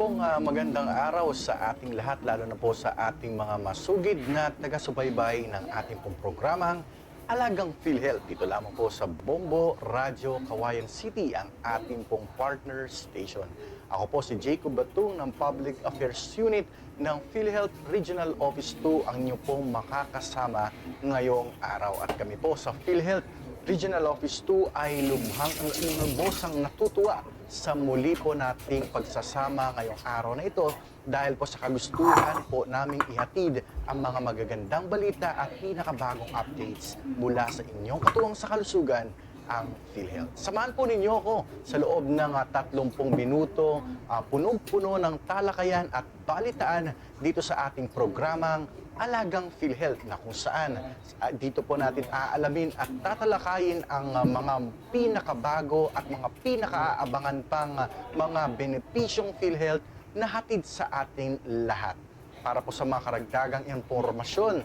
pong ah, magandang araw sa ating lahat, lalo na po sa ating mga masugid na taga-subaybay ng ating pong programang Alagang PhilHealth. Dito lamang po sa Bombo Radio Kawayan City, ang ating pong partner station. Ako po si Jacob Batung ng Public Affairs Unit ng PhilHealth Regional Office 2 ang inyo pong makakasama ngayong araw. At kami po sa PhilHealth Regional Office 2 ay lubhang lubosang natutuwa sa muli po nating pagsasama ngayong araw na ito dahil po sa kagustuhan po naming ihatid ang mga magagandang balita at pinakabagong updates mula sa inyong katuwang sa kalusugan ang PhilHealth. Samahan po ninyo ako sa loob ng ah, 30 minuto, ah, punong-puno ng talakayan at balitaan dito sa ating programang Alagang PhilHealth na kung saan ah, dito po natin aalamin at tatalakayin ang ah, mga pinakabago at mga pinakaabangan pang ah, mga benepisyong PhilHealth na hatid sa ating lahat para po sa mga karagdagang impormasyon,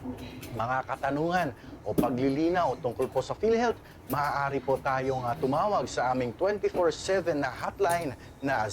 mga katanungan o paglilinaw tungkol po sa PhilHealth, maaari po tayong ah, tumawag sa aming 24-7 na hotline na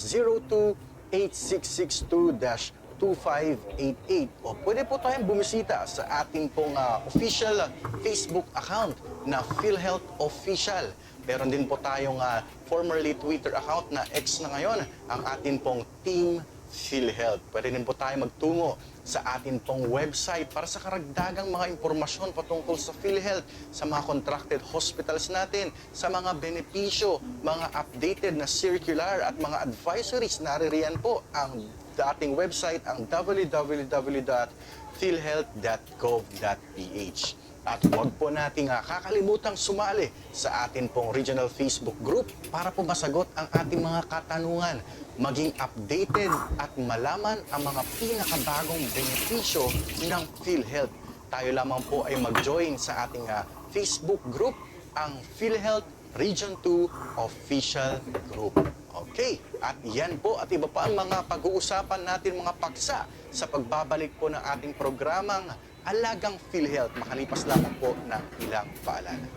02862-2588 o pwede po tayong bumisita sa ating pong ah, official Facebook account na PhilHealth Official. Meron din po tayong ah, formerly Twitter account na X na ngayon, ang atin pong Team PhilHealth. Pwede din po tayo magtungo sa atin pong website para sa karagdagang mga impormasyon patungkol sa PhilHealth, sa mga contracted hospitals natin, sa mga benepisyo, mga updated na circular at mga advisories. Naririyan po ang dating website, ang www.philhealth.gov.ph. At huwag po nating ah, kakalimutang sumali sa atin pong regional Facebook group para po masagot ang ating mga katanungan, maging updated at malaman ang mga pinakabagong benepisyo ng PhilHealth. Tayo lamang po ay mag-join sa ating ah, Facebook group, ang PhilHealth Region 2 Official Group. Okay, at yan po at iba pa ang mga pag-uusapan natin mga paksa sa pagbabalik po ng ating programang Alagang PhilHealth. Makalipas lamang po ng ilang paalala.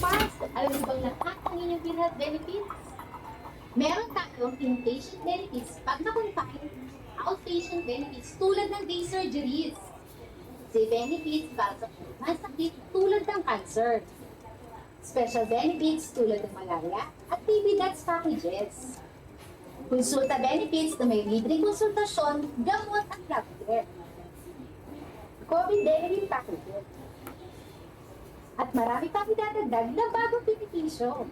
Pass, alam niyo bang lahat ng inyong PhilHealth benefits? Meron tayong inpatient benefits pag na-confine, outpatient benefits tulad ng day surgeries, say benefits para sa masakit tulad ng cancer, special benefits tulad ng malaria at TB DATS packages, konsulta benefits na may libreng konsultasyon, gamot at lab COVID benefit packages, at marami pang idadagdag na bagong benepisyo.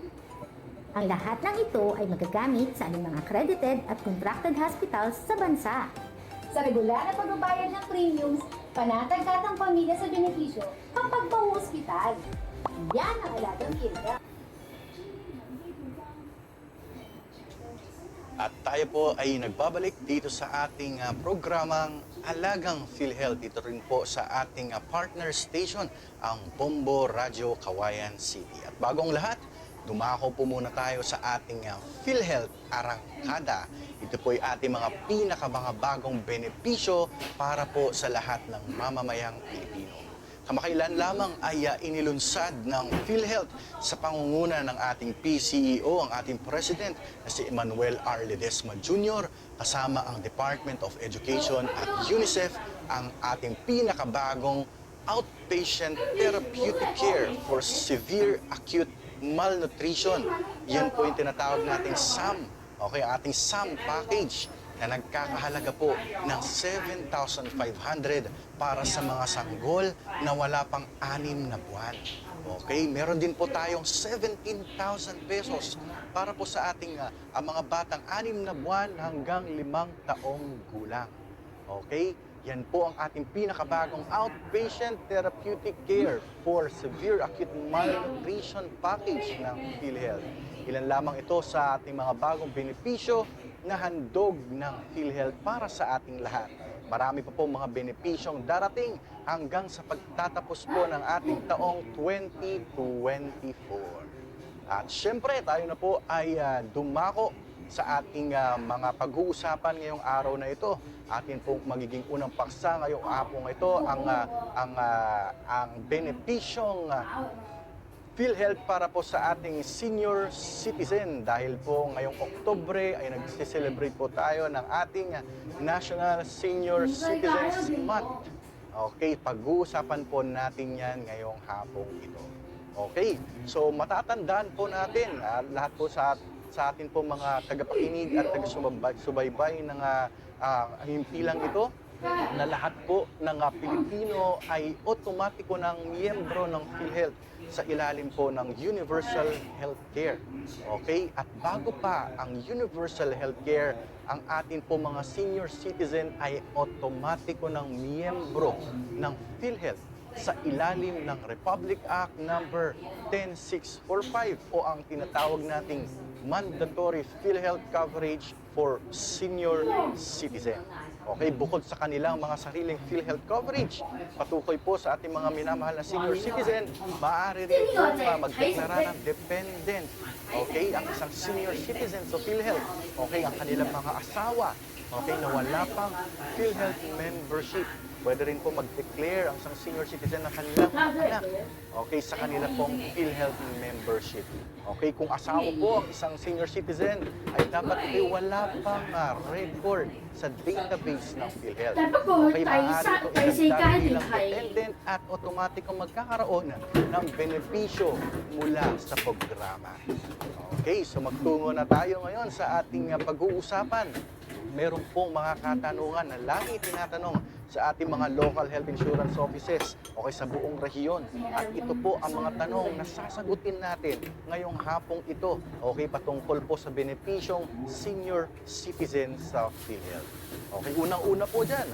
Ang lahat ng ito ay magagamit sa aming mga accredited at contracted hospitals sa bansa. Sa regular na pagbabayad ng premiums, panatagkat ang pamilya sa benepisyo kapag pa-hospital. Yan ang alagang PhilHealth. At tayo po ay nagbabalik dito sa ating ah, programang Alagang PhilHealth. Dito rin po sa ating ah, partner station, ang Bombo Radio Kawayan City. At bagong lahat, dumako po muna tayo sa ating ah, PhilHealth Arangkada. Ito po ay ating mga pinakamagabagong benepisyo para po sa lahat ng mamamayang Pilipino. Kamakailan lamang ay uh, inilunsad ng PhilHealth sa pangunguna ng ating PCEO, ang ating President na si Emmanuel R. Ledesma Jr. kasama ang Department of Education at UNICEF ang ating pinakabagong outpatient therapeutic care for severe acute malnutrition. Yan po yung tinatawag nating SAM. Okay, ating SAM package na nagkakahalaga po ng 7,500 para sa mga sanggol na wala pang anim na buwan. Okay, meron din po tayong 17,000 pesos para po sa ating ah, ang mga batang anim na buwan hanggang limang taong gulang. Okay? Yan po ang ating pinakabagong outpatient therapeutic care for severe acute malnutrition package ng PhilHealth. Ilan lamang ito sa ating mga bagong benepisyo na handog ng PhilHealth para sa ating lahat. Marami pa po mga benepisyong darating hanggang sa pagtatapos po ng ating taong 2024. At syempre, tayo na po ay ah, dumako sa ating ah, mga pag-uusapan ngayong araw na ito. Atin pong magiging unang paksa ngayong hapong ito ang ah, ang ah, ang benepisyong ah, PhilHealth para po sa ating senior citizen dahil po ngayong Oktobre ay nagse-celebrate po tayo ng ating National Senior Citizens Month. Okay, pag-uusapan po natin yan ngayong hapong ito. Okay, so matatandaan po natin ah, lahat po sa sa atin po mga tagapakinig at taga-subaybay ng uh, himpilang ito na lahat po ng ah, Pilipino ay otomatiko ng miyembro ng PhilHealth sa ilalim po ng Universal Healthcare. Okay? At bago pa ang Universal Healthcare, ang atin po mga senior citizen ay otomatiko ng miyembro ng PhilHealth sa ilalim ng Republic Act number 10645 o ang tinatawag nating mandatory PhilHealth coverage for senior citizen. Okay, bukod sa kanilang mga sariling PhilHealth coverage, patukoy po sa ating mga minamahal na senior citizen, maaari rin po uh, magdeklara ng dependent. Okay, ang isang senior citizen sa PhilHealth. Okay, ang kanilang mga asawa. Okay, na wala pang PhilHealth membership. Pwede rin po mag-declare ang isang senior citizen ng kanilang anak. Okay, sa kanila pong PhilHealth membership. Okay, kung asawa po ang isang senior citizen, ay dapat ito wala pang ah, record sa database ng PhilHealth. Okay, maaari ito ilagdag bilang dependent at otomatikong magkakaroon ng benepisyo mula sa programa. Okay, so magtungo na tayo ngayon sa ating ah, pag-uusapan meron pong mga katanungan na lagi tinatanong sa ating mga local health insurance offices o sa buong rehiyon. At ito po ang mga tanong na sasagutin natin ngayong hapong ito. Okay, patungkol po sa benepisyong senior citizen sa PhilHealth. Okay, unang-una po dyan,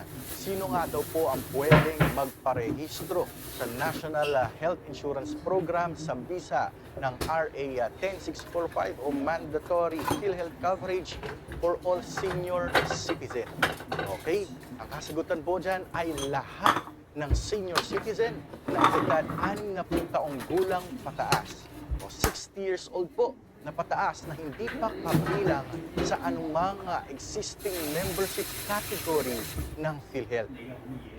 sino nga daw po ang pwedeng magparehistro sa National Health Insurance Program sa bisa ng RA ah, 10645 o Mandatory PhilHealth Coverage for all senior citizen. Okay? Ang kasagutan po dyan ay lahat ng senior citizen na edad 60 taong gulang pataas o 60 years old po na pataas na hindi pa kabilang sa anumang ah, existing membership category ng PhilHealth.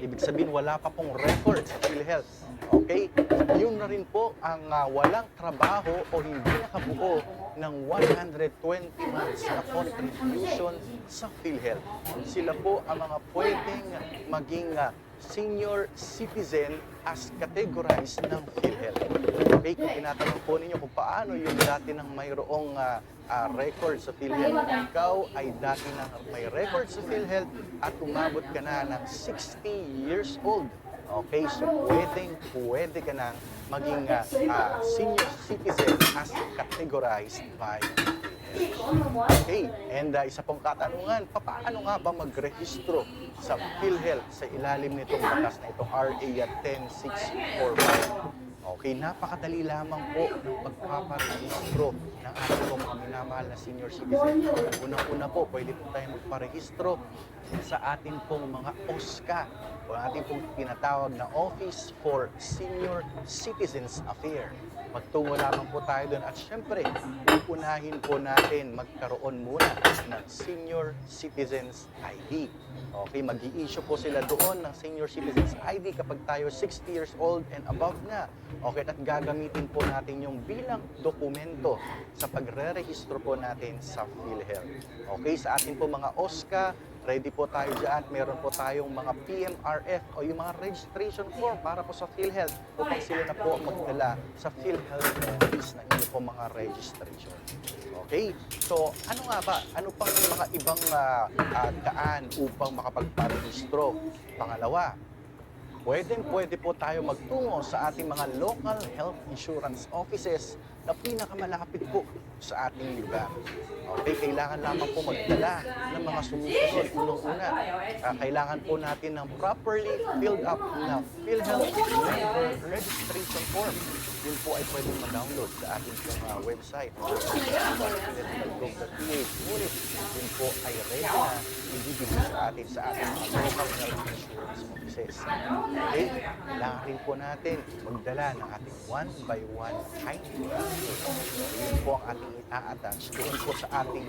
Ibig sabihin, wala pa pong record sa PhilHealth. Okay? Yun na rin po ang ah, walang trabaho o hindi nakabuo ng 120 months na contribution sa PhilHealth. Sila po ang mga pwedeng maging ah, senior citizen as categorized ng PhilHealth. Okay, kung tinatanong po ninyo kung paano yung dati ng mayroong ah, ah, record sa PhilHealth, ikaw ay dati ng may record sa PhilHealth at umabot ka na ng 60 years old. Okay, so pwedeng, pwede ka na maging ah, senior citizen as categorized by Okay, and uh, isa pong katanungan, paano nga ba magrehistro sa PhilHealth sa ilalim nitong batas na itong RA 10645? Okay, napakadali lamang po ng pagpaparehistro ng ating pong mga minamahal na senior citizen. Unang-una po, pwede po tayo magparehistro sa ating pong mga OSCA o ating pong tinatawag na Office for Senior Citizens Affairs magtungo lamang po tayo doon. At syempre, upunahin po natin magkaroon muna ng Senior Citizens ID. Okay, mag issue po sila doon ng Senior Citizens ID kapag tayo 60 years old and above na. Okay, at gagamitin po natin yung bilang dokumento sa pagre-rehistro po natin sa PhilHealth. Okay, sa atin po mga OSCA, ready po tayo dyan. Meron po tayong mga PMRF o yung mga registration form para po sa PhilHealth upang sila na po magdala sa PhilHealth office na inyo po mga registration. Okay? So, ano nga ba? Ano pang mga ibang ah, ah, daan upang makapagparehistro? Pangalawa, pwedeng pwede po tayo magtungo sa ating mga local health insurance offices na pinakamalapit po sa ating lugar. Okay, kailangan lamang po magdala ng mga sumusunod. Unang-una, ah, kailangan po natin ng properly filled up na PhilHealth registration form. Yun po ay pwedeng ma-download sa ating ah, website. Ngunit yun po ay ready na ibibigay sa atin sa ating mga local health insurance offices. Okay? Kailangan rin po natin magdala ng ating one by one ID. Yun po ang ating ita-attach doon po sa ating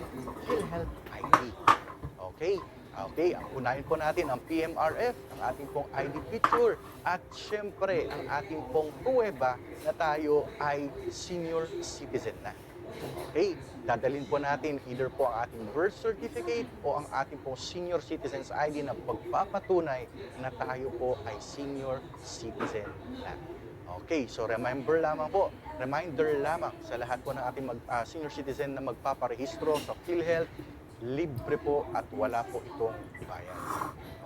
PhilHealth ID. Okay? Okay, ang unahin po natin ang PMRF, ang ating pong ID picture, at syempre ang ating pong pruweba na tayo ay senior citizen na. Okay, dadalhin po natin either po ang ating birth certificate o ang ating pong senior citizen's ID na pagpapatunay na tayo po ay senior citizen na. Okay, so remember lamang po, reminder lamang sa lahat po ng ating mag, ah, senior citizen na magpaparehistro sa PhilHealth, libre po at wala po itong bayad.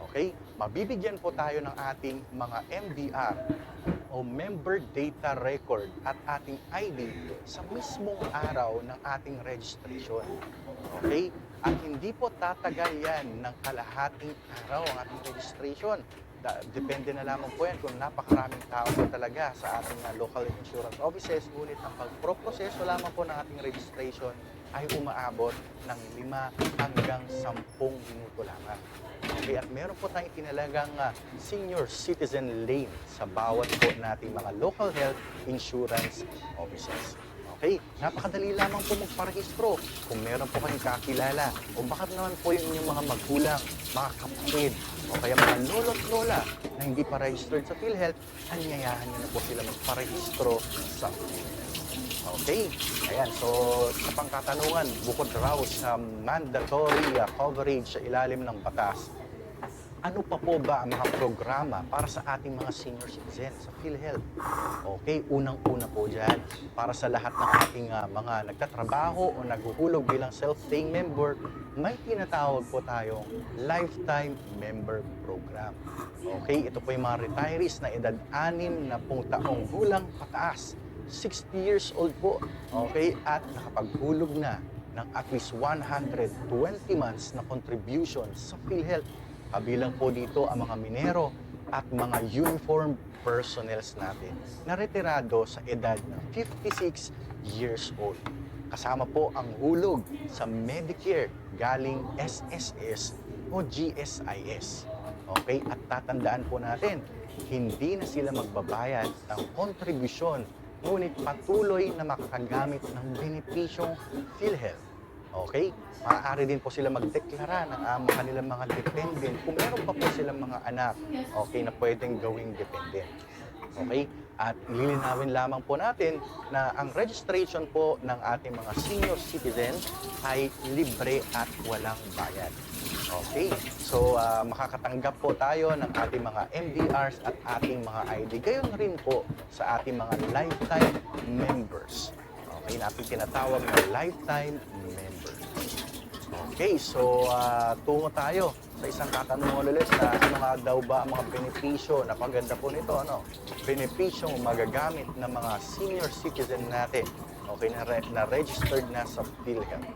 Okay? Mabibigyan po tayo ng ating mga MDR o Member Data Record at ating ID sa mismong araw ng ating registration. Okay? At hindi po tatagal yan ng kalahating araw ang ating registration. Depende na lamang po yan kung napakaraming tao po talaga sa ating uh, local insurance offices. Ngunit ang pagproproseso lamang po ng ating registration ay umaabot ng 5 hanggang 10 minuto lamang. Okay, at meron po tayong kinalagang uh, senior citizen lane sa bawat po nating mga local health insurance offices. Okay, napakadali lamang po magparehistro kung meron po kayong kakilala o baka naman po yung inyong mga magulang, mga kapatid o kaya mga lolo't lola na hindi pa registered sa PhilHealth, anyayahan nyo na po sila magparehistro sa PhilHealth. Okay, ayan, so sa pangkatanungan, bukod raw sa mandatory uh, coverage sa ilalim ng batas, ano pa po ba ang mga programa para sa ating mga senior citizens sa PhilHealth? Okay, unang-una po dyan, para sa lahat ng ating ah, mga nagtatrabaho o naghuhulog bilang self-paying member, may tinatawag po tayong Lifetime Member Program. Okay, ito po yung mga retirees na edad 6 na taong gulang pataas. 60 years old po, okay, at nakapaghulog na ng at least 120 months na contribution sa PhilHealth Kabilang po dito ang mga minero at mga uniform personnels natin na retirado sa edad ng 56 years old. Kasama po ang hulog sa Medicare galing SSS o GSIS. Okay? At tatandaan po natin, hindi na sila magbabayad ng kontribusyon ngunit patuloy na makakagamit ng benepisyong PhilHealth. Okay? Maaari din po sila magdeklara ng um, kanilang mga dependent kung meron pa po silang mga anak okay, na pwedeng gawing dependent. Okay? At lilinawin lamang po natin na ang registration po ng ating mga senior citizen ay libre at walang bayad. Okay? So, ah, makakatanggap po tayo ng ating mga MDRs at ating mga ID. Gayon rin po sa ating mga lifetime members. Okay, na ating tinatawag na lifetime members. Okay, so ah, tungo tayo sa isang katanungan ulit na ano nga daw ba ang mga benepisyo, napaganda po nito, ano? Benepisyong magagamit ng mga senior citizen natin, okay, na, re- na registered na sa PhilHealth.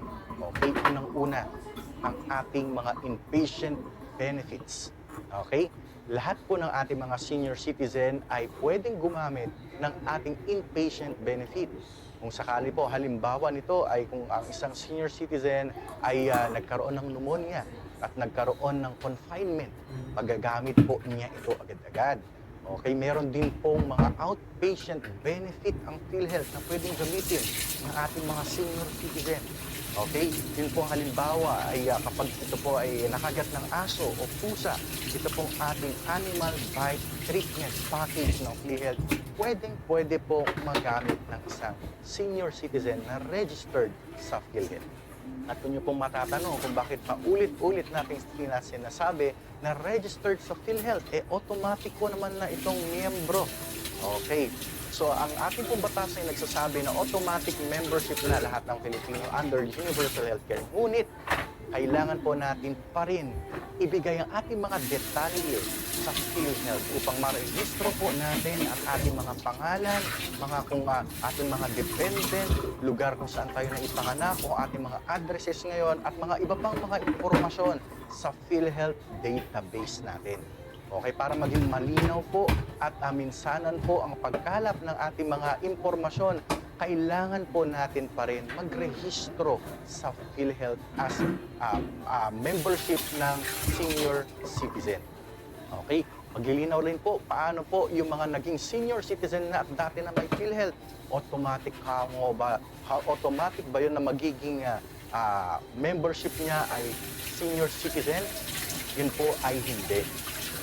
Okay, unang-una, ang ating mga inpatient benefits. Okay? Lahat po ng ating mga senior citizen ay pwedeng gumamit ng ating inpatient benefit. Kung sakali po, halimbawa nito ay kung ang isang senior citizen ay ah, nagkaroon ng pneumonia at nagkaroon ng confinement, magagamit po niya ito agad-agad. Okay, meron din pong mga outpatient benefit ang PhilHealth na pwedeng gamitin ng ating mga senior citizen. Okay, yun po halimbawa ay ah, kapag ito po ay nakagat ng aso o pusa, ito pong ating animal bite treatment package ng PhilHealth, pwedeng pwede po magamit ng isang senior citizen na registered sa PhilHealth. At kung nyo pong matatanong kung bakit paulit-ulit natin sinasabi na registered sa PhilHealth, eh automatic po naman na itong miyembro. Okay. So ang ating pong batas ay nagsasabi na automatic membership na lahat ng Pilipino under Universal Healthcare. Ngunit kailangan po natin pa rin ibigay ang ating mga detalye sa PhilHealth upang marehistro po natin ang ating mga pangalan, mga kung uh, ating mga dependent, lugar kung saan tayo naipanganak, o ating mga addresses ngayon, at mga iba pang mga impormasyon sa PhilHealth database natin. Okay, para maging malinaw po at aminsanan po ang pagkalap ng ating mga impormasyon, kailangan po natin pa rin magrehistro sa PhilHealth as uh, uh, membership ng senior citizen. Okay? Maglilinaw rin po paano po yung mga naging senior citizen na at dati na may PhilHealth. Automatic ka mo ba, automatic ba yun na magiging ah, ah, membership niya ay senior citizen? yun po ay hindi.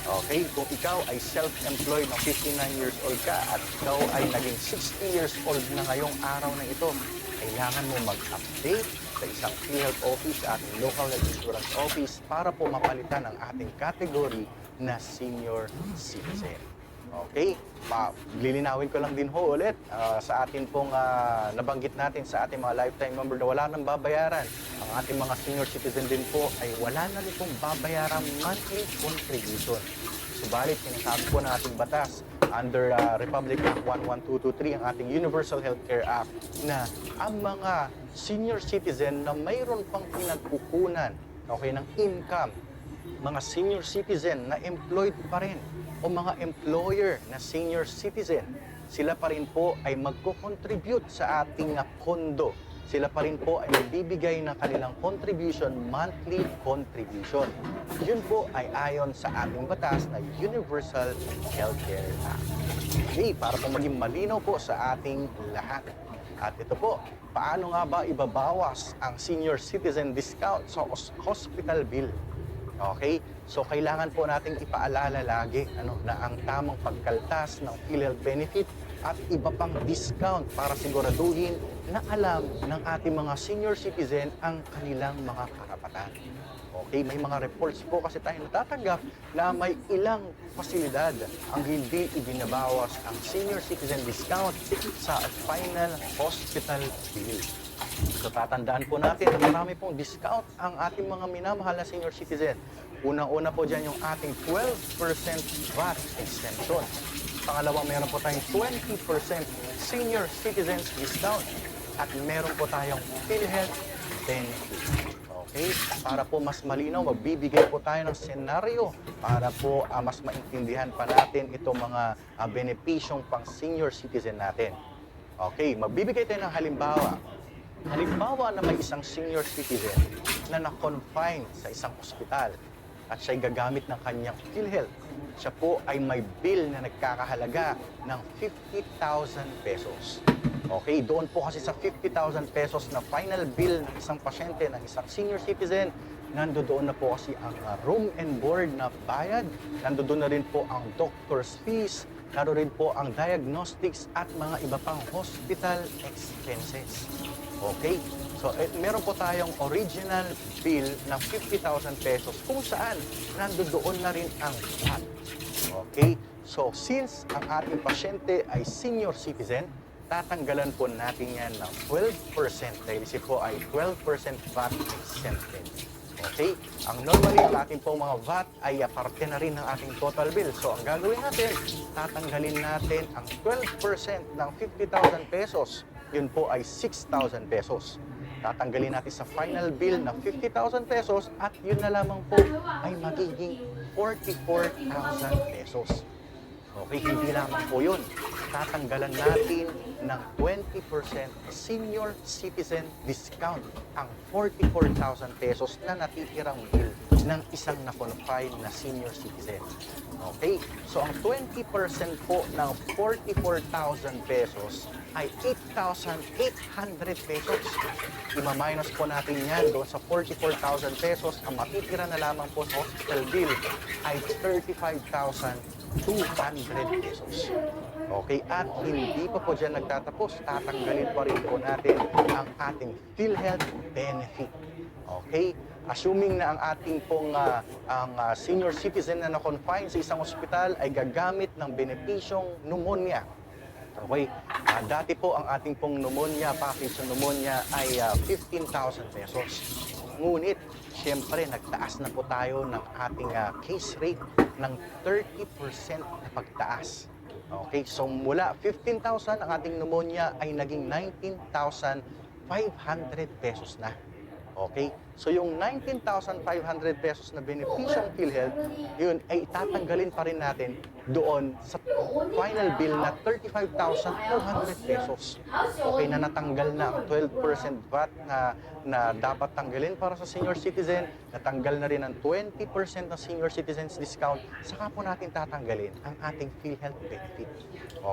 Okay, kung ikaw ay self-employed na 59 years old ka at ikaw ay naging 60 years old na ngayong araw na ito, kailangan mo mag-update sa isang PhilHealth office at local health insurance office para po mapalitan ang ating category na senior citizen. Okay, Ma lilinawin ko lang din ho ulit ah, sa atin pong ah, nabanggit natin sa ating mga lifetime member na wala nang babayaran. Ang ating mga senior citizen din po ay wala na rin pong babayaran monthly contribution. Subalit, sinasabi po ng ating batas under ah, Republic Act 11223, ang ating Universal Healthcare Act, na ang mga senior citizen na mayroon pang pinagkukunan okay, ng income mga senior citizen na employed pa rin o mga employer na senior citizen, sila pa rin po ay magko-contribute sa ating kondo. Sila pa rin po ay magbibigay ng kanilang contribution, monthly contribution. Yun po ay ayon sa ating batas na Universal Healthcare Act. Okay, para po maging malinaw po sa ating lahat. At ito po, paano nga ba ibabawas ang senior citizen discount sa hos- hospital bill? Okay? So kailangan po nating ipaalala lagi ano, na ang tamang pagkaltas ng PhilHealth benefit at iba pang discount para siguraduhin na alam ng ating mga senior citizen ang kanilang mga karapatan. Okay, may mga reports po kasi tayo natatanggap na may ilang pasilidad ang hindi ibinabawas ang senior citizen discount sa final hospital bill. So tatandaan po natin na marami pong discount ang ating mga minamahal na senior citizen. Unang-una po dyan yung ating 12% VAT exemption. Pangalawa, meron po tayong 20% senior citizens discount. At meron po tayong PhilHealth benefit. Okay? Para po mas malinaw, magbibigay po tayo ng senaryo para po ah, mas maintindihan pa natin itong mga ah, benepisyong pang senior citizen natin. Okay, magbibigay tayo ng halimbawa. Halimbawa na may isang senior citizen na na-confine sa isang ospital at siya'y gagamit ng kanyang PhilHealth. Siya po ay may bill na nagkakahalaga ng 50,000 pesos. Okay, doon po kasi sa 50,000 pesos na final bill ng isang pasyente, ng isang senior citizen, nandoon na po kasi ang uh, room and board na bayad, nandoon na rin po ang doctor's fees, naroon rin po ang diagnostics at mga iba pang hospital expenses. Okay? So, eh, meron po tayong original bill na 50,000 pesos kung saan nandoon na rin ang VAT. Okay? So, since ang ating pasyente ay senior citizen, tatanggalan po natin yan ng 12% dahil si po ay 12% VAT exempted. Okay? Ang normally, ang ating pong mga VAT ay ah, parte na rin ng ating total bill. So, ang gagawin natin, tatanggalin natin ang 12% ng 50,000 pesos. Yun po ay 6,000 pesos. Tatanggalin natin sa final bill na 50,000 pesos at yun na lamang po ay magiging 44,000 pesos. Okay, hindi lamang po yun. Tatanggalan natin ng 20% senior citizen discount ang 44,000 pesos na natitirang bill ng isang na-confine na senior citizen. Okay? So, ang 20% po ng 44,000 pesos ay 8,800 pesos. Ima-minus po natin yan doon sa 44,000 pesos. Ang matitira na lamang po sa hospital bill ay 35,200 pesos. Okay, at hindi pa po dyan nagtatapos, tatanggalin pa rin po natin ang ating PhilHealth benefit. Okay? Assuming na ang ating pong ah, ang ah, senior citizen na na-confine sa isang ospital ay gagamit ng benepisyong pneumonia. Okay? Ah, dati po ang ating pong pneumonia, package sa pneumonia ay ah, 15,000 pesos. Ngunit, siyempre, nagtaas na po tayo ng ating ah, case rate ng 30% na pagtaas. Okay, so mula 15,000 ang ating pneumonia ay naging 19,500 pesos na. Okay? So yung 19,500 pesos na benepisyong PhilHealth, yun ay tatanggalin pa rin natin doon sa final bill na 35,200 pesos. Okay, na natanggal na ang 12% VAT na, na dapat tanggalin para sa senior citizen, natanggal na rin ang 20% na senior citizens discount, saka po natin tatanggalin ang ating PhilHealth benefit.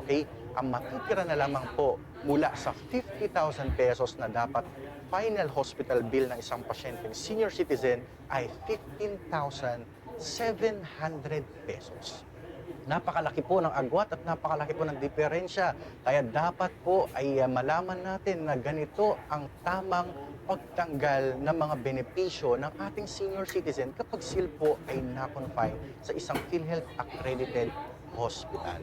Okay? Ang matitira na lamang po mula sa 50,000 pesos na dapat final hospital bill ng isang pasyente senior citizen ay 700 pesos. Napakalaki po ng agwat at napakalaki po ng diferensya. Kaya dapat po ay uh, malaman natin na ganito ang tamang pagtanggal ng mga benepisyo ng ating senior citizen kapag sila po ay na-confine sa isang PhilHealth accredited hospital.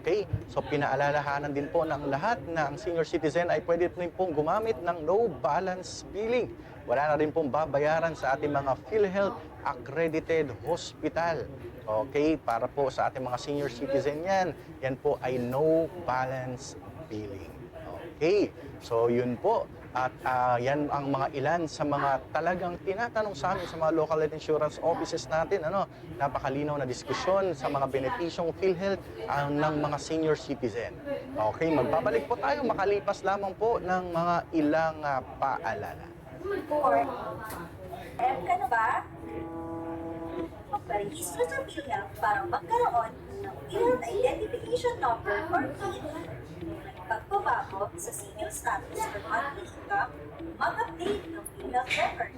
Okay? So pinaalalahanan din po ng lahat na ang senior citizen ay pwede rin pong gumamit ng no balance billing. Wala na rin pong babayaran sa ating mga PhilHealth accredited hospital. Okay? Para po sa ating mga senior citizen yan, yan po ay no balance billing. Okay? So yun po. At ah, yan ang mga ilan sa mga talagang tinatanong sa amin sa mga local health insurance offices natin. Ano, napakalinaw na diskusyon sa mga benepisyong PhilHealth ah, ng mga senior citizen. Okay, magbabalik po tayo makalipas lamang po ng mga ilang ah, paalala. Alam ka na ba? Magparehistro sa PhilHealth para magkaroon ng PhilHealth Identification Number or PIN. Pagbabago sa single status or monthly income, mag-update ng PhilHealth record.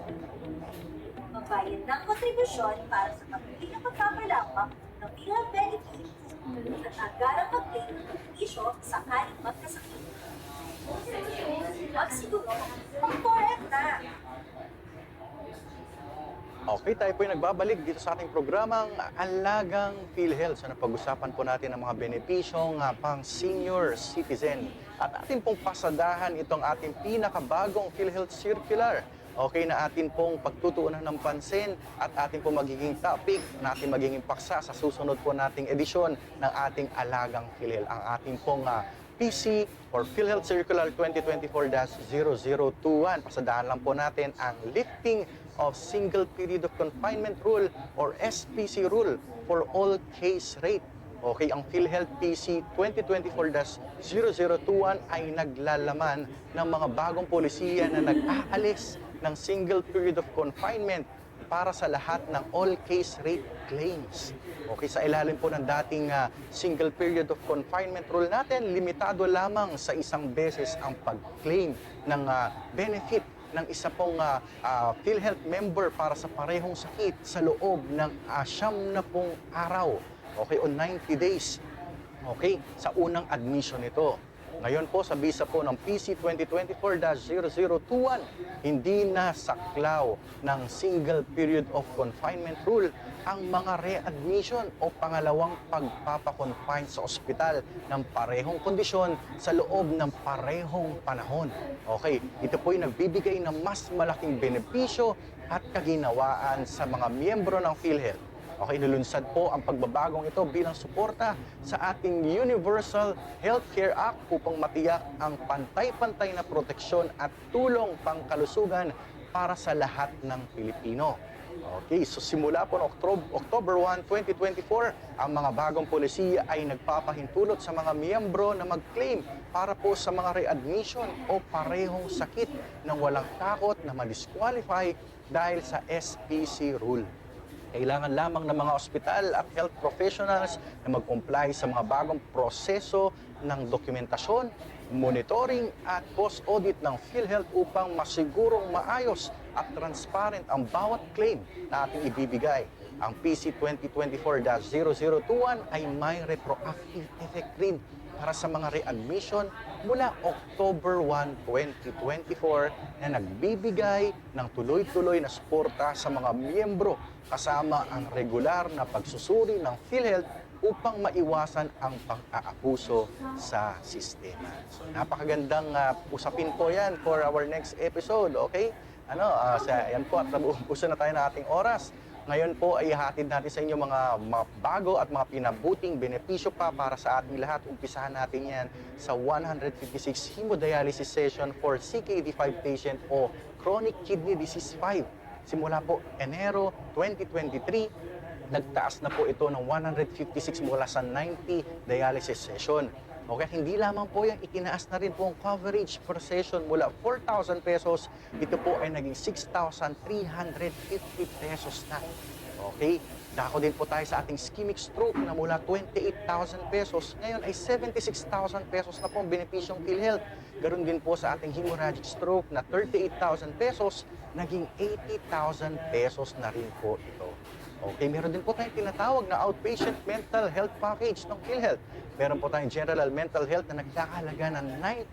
Magbayad ng kontribusyon para sa pagpili ng pagpapalawak ng PhilHealth benefits at agarang mag-claim ng benepisyo sakaling magkasakit. Magsiguro, mag-4F na! Okay, tayo po yung nagbabalik dito sa ating programang Alagang PhilHealth. So, napag-usapan po natin ang mga benepisyong pang senior citizen. At atin pong pasadahan itong ating pinakabagong PhilHealth Circular. Okay na atin pong pagtutuunan ng pansin at atin pong magiging topic na ating magiging paksa sa susunod po nating edisyon ng ating Alagang PhilHealth. Ang ating pong uh, PC or PhilHealth Circular 2024-0021. Pasadahan lang po natin ang lifting of Single Period of Confinement Rule or SPC Rule for all case rate. Okay, ang PhilHealth PC 2024-0021 ay naglalaman ng mga bagong polisiya na nag-aalis ng single period of confinement para sa lahat ng all case rate claims. Okay, sa ilalim po ng dating ah, single period of confinement rule natin, limitado lamang sa isang beses ang pag-claim ng ah, benefit ng isa pong ah, ah, PhilHealth member para sa parehong sakit sa loob ng uh, siyam na pong araw. Okay, o 90 days. Okay, sa unang admission nito. Ngayon po sa visa po ng PC 2024-0021, hindi na saklaw ng single period of confinement rule ang mga readmission o pangalawang pagpapakonfine sa ospital ng parehong kondisyon sa loob ng parehong panahon. Okay, ito po ay nagbibigay ng mas malaking benepisyo at kaginawaan sa mga miyembro ng PhilHealth. Okay, nilunsad po ang pagbabagong ito bilang suporta sa ating Universal Healthcare Act upang matiyak ang pantay-pantay na proteksyon at tulong pangkalusugan para sa lahat ng Pilipino. Okay, so simula po noong October, October 1, 2024, ang mga bagong polisiya ay nagpapahintulot sa mga miyembro na mag-claim para po sa mga readmission o parehong sakit nang walang takot na ma-disqualify dahil sa SPC rule. Kailangan lamang ng mga ospital at health professionals na mag-comply sa mga bagong proseso ng dokumentasyon, monitoring at post-audit ng PhilHealth upang masigurong maayos at transparent ang bawat claim na ating ibibigay. Ang PC 2024-0021 ay may retroactive effect rin para sa mga readmission mula October 1, 2024 na nagbibigay ng tuloy-tuloy na suporta sa mga miyembro kasama ang regular na pagsusuri ng PhilHealth upang maiwasan ang pang-aabuso sa sistema. So, napakagandang uh, usapin po yan for our next episode, okay? Ano, uh, sa, yan po at nabubuso na tayo ng ating oras. Ngayon po ay hatid natin sa inyo mga, mga bago at mga pinabuting benepisyo pa para sa ating lahat. Umpisahan natin yan sa 156 hemodialysis session for CKD5 patient o chronic kidney disease 5. Simula po Enero 2023, nagtaas na po ito ng 156 mula sa 90 dialysis session. Okay, hindi lamang po yung itinaas na rin po ang coverage per session mula 4,000 pesos, ito po ay naging 6,350 pesos na. Okay, dako din po tayo sa ating ischemic stroke na mula 28,000 pesos, ngayon ay 76,000 pesos na po ang benepisyong PhilHealth. Ganon din po sa ating hemorrhagic stroke na 38,000 pesos, naging 80,000 pesos na rin po ito. Okay, meron din po tayong tinatawag na outpatient mental health package ng PhilHealth. Meron po tayong general mental health na nagkakahalaga ng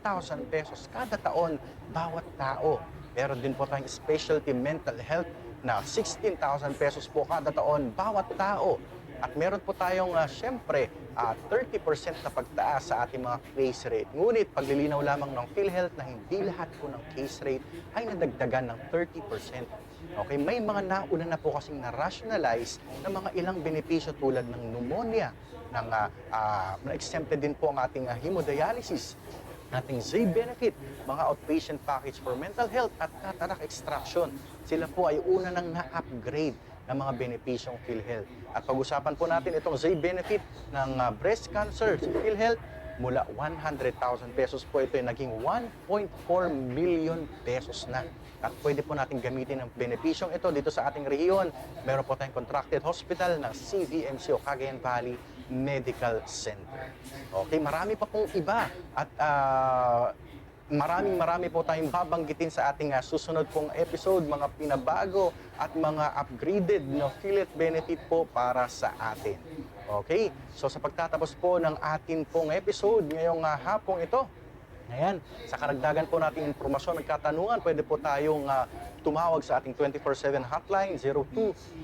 9,000 pesos kada taon bawat tao. Meron din po tayong specialty mental health na 16,000 pesos po kada taon bawat tao. At meron po tayong, uh, syempre, ah, 30% na pagtaas sa ating mga case rate. Ngunit, paglilinaw lamang ng PhilHealth na hindi lahat po ng case rate ay nadagdagan ng 30%. Okay, may mga nauna na po kasing na-rationalize na mga ilang benepisyo tulad ng pneumonia, ng ah, ah, na-exempted din po ang ating ah, hemodialysis, ating Z benefit, mga outpatient package for mental health at cataract extraction. Sila po ay una nang na-upgrade ng mga benepisyong PhilHealth. At pag-usapan po natin itong Z benefit ng ah, breast cancer sa PhilHealth mula 100,000 pesos po ito ay naging 1.4 million pesos na. At pwede po natin gamitin ang benepisyong ito dito sa ating rehiyon. Meron po tayong contracted hospital ng CVMC o Cagayan Valley Medical Center. Okay, marami pa pong iba. At ah, maraming marami po tayong babanggitin sa ating ah, susunod pong episode, mga pinabago at mga upgraded na affiliate benefit po para sa atin. Okay? So sa pagtatapos po ng atin pong episode ngayong ah, hapong ito, Ayan, sa karagdagan po nating impormasyon, nagkatanungan, pwede po tayong ah, tumawag sa ating 24-7 hotline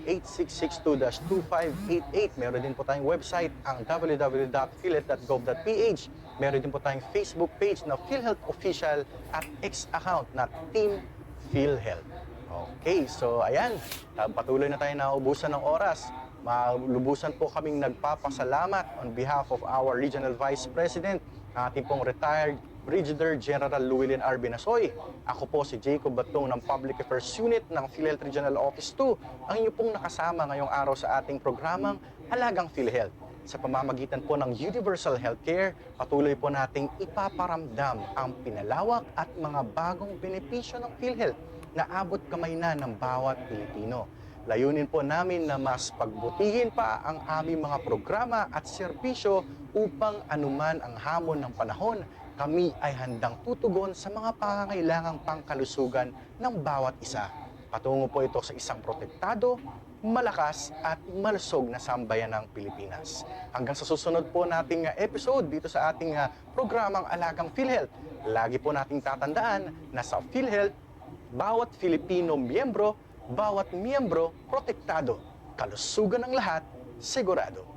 02-8662-2588. Meron din po tayong website, ang www.philet.gov.ph. Meron din po tayong Facebook page na PhilHealth Official at X account na Team PhilHealth. Okay, so ayan, ah, patuloy na tayo na ubusan ng oras. Malubusan po kaming nagpapasalamat on behalf of our Regional Vice President, ating pong retired Brigadier General Llewellyn R. Binasoy. Ako po si Jacob Batong ng Public Affairs Unit ng PhilHealth Regional Office 2, ang inyo pong nakasama ngayong araw sa ating programang Halagang PhilHealth. Sa pamamagitan po ng Universal Healthcare, patuloy po nating ipaparamdam ang pinalawak at mga bagong benepisyo ng PhilHealth na abot kamay na ng bawat Pilipino. Layunin po namin na mas pagbutihin pa ang aming mga programa at serbisyo upang anuman ang hamon ng panahon, kami ay handang tutugon sa mga pangangailangang pangkalusugan ng bawat isa. Patungo po ito sa isang protektado, malakas at malusog na sambayan ng Pilipinas. Hanggang sa susunod po nating uh, episode dito sa ating uh, programang Alagang PhilHealth, lagi po nating tatandaan na sa PhilHealth, bawat Filipino miyembro, bawat miyembro protektado. Kalusugan ng lahat, sigurado.